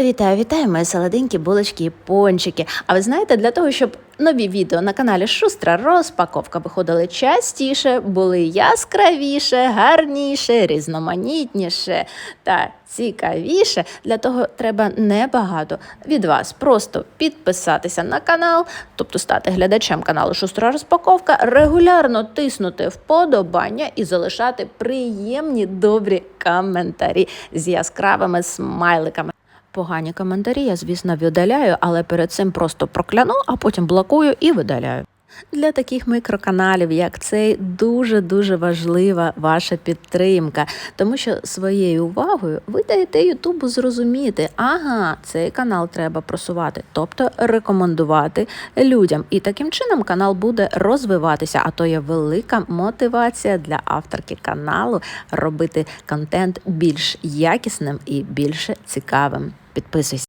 Вітаю, вітаю, мої солоденькі булочки і пончики. А ви знаєте, для того, щоб нові відео на каналі Шустра розпаковка виходили частіше, були яскравіше, гарніше, різноманітніше та цікавіше. Для того треба небагато від вас. Просто підписатися на канал, тобто стати глядачем каналу Шустра розпаковка, регулярно тиснути вподобання і залишати приємні добрі коментарі з яскравими смайликами. Погані коментарі я, звісно, видаляю, але перед цим просто прокляну, а потім блокую і видаляю. Для таких мікроканалів, як цей, дуже дуже важлива ваша підтримка, тому що своєю увагою ви даєте Ютубу зрозуміти, ага, цей канал треба просувати, тобто рекомендувати людям. І таким чином канал буде розвиватися. А то є велика мотивація для авторки каналу робити контент більш якісним і більш цікавим. Підписуйся.